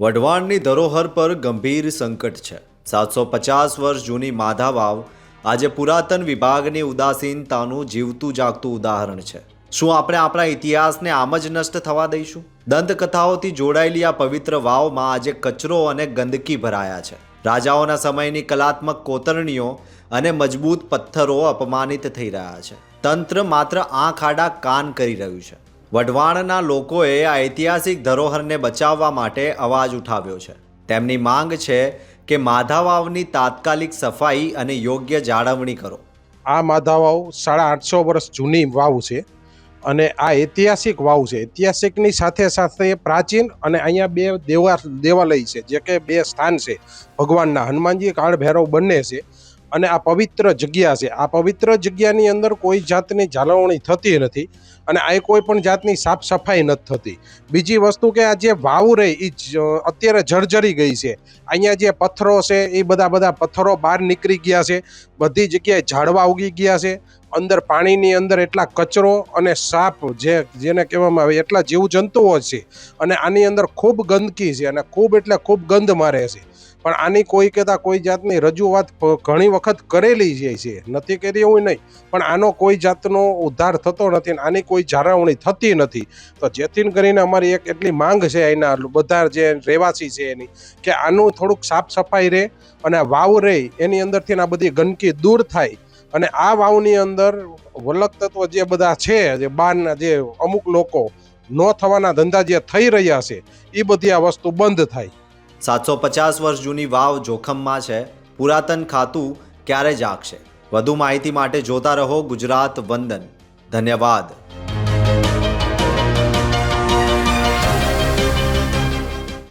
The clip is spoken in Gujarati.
વઢવાણની ધરોહર પર ગંભીર સંકટ છે. સાતસો પચાસ વર્ષ જૂની માધા વાવ આજે પુરાતન વિભાગની ઉદાસીનતાનું જીવતું જાગતું ઉદાહરણ છે. શું આપણે આપણા ઇતિહાસને આમ જ નષ્ટ થવા દઈશું? દંતકથાઓથી જોડાયેલી આ પવિત્ર વાવમાં આજે કચરો અને ગંદકી ભરાયા છે. રાજાઓના સમયની કલાત્મક કોતરણીઓ અને મજબૂત પથ્થરો અપમાનિત થઈ રહ્યા છે. તંત્ર માત્ર આંખ આડા કાન કરી રહ્યું છે. વઢવાણના લોકોએ આ ઐતિહાસિક ધરોહરને બચાવવા માટે અવાજ ઉઠાવ્યો છે. તેમની માંગ છે કે માધાવાવની તાત્કાલિક સફાઈ અને યોગ્ય જાળવણી કરો. આ માધાવાવ સાડા આઠસો વર્ષ જૂની વાવ છે અને આ ઐતિહાસિક વાવ છે. ઐતિહાસિકની સાથે સાથે પ્રાચીન અને અહીંયા બે દેવા, દેવાલય છે, જે કે બે સ્થાન છે. ભગવાનના હનુમાનજી કાળ ભૈરવ બંને છે. અને આ પવિત્ર જગ્યા છે. આ પવિત્ર જગ્યાની અંદર કોઈ જાતની જાળવણી થતી નથી અને આ કોઈ પણ જાતની સાફ સફાઈ નથી થતી. બીજી વસ્તુ કે આ જે વાવ રહી એ અત્યારે જર્જરી ગઈ છે. અહીંયા જે પથ્થરો છે, એ બધા બધા પથ્થરો બહાર નીકળી ગયા છે. બધી જગ્યાએ ઝાડવા ઉગી ગયા છે. અંદર પાણીની અંદર એટલા કચરો અને સાપ જે જેને કહેવામાં આવે, એટલા જીવજંતુઓ છે અને આની અંદર ખૂબ ગંદકી છે અને ખૂબ એટલે ખૂબ ગંધ મારે છે. પણ આની કોઈ કહેતા કોઈ જાતની રજૂઆત ઘણી વખત કરેલી છે છે, નથી કરી એવું નહીં. પણ આનો કોઈ જાતનો ઉદ્ધાર થતો નથી અને આની કોઈ જાળવણી થતી નથી. તો જેથી કરીને અમારી એક એટલી માંગ છે એના બધા જે રહેવાસી છે એની, કે આનું થોડુંક સાફ સફાઈ રહે અને વાવ રહે, એની અંદરથી આ બધી ગંદકી દૂર થાય. અને આ વાવની અંદર વલક તત્વ જે બધા છે, જે બહારના જે અમુક લોકો ન થવાના ધંધા જે થઈ રહ્યા છે એ બધી આ વસ્તુ બંધ થાય. સાતસો પચાસ વર્ષ જૂની વાવ જોખમમાં છે, પુરાતન ખાતું ક્યારે જાગશે? વધુ માહિતી માટે જોતા રહો ગુજરાત વંદન. ધન્યવાદ.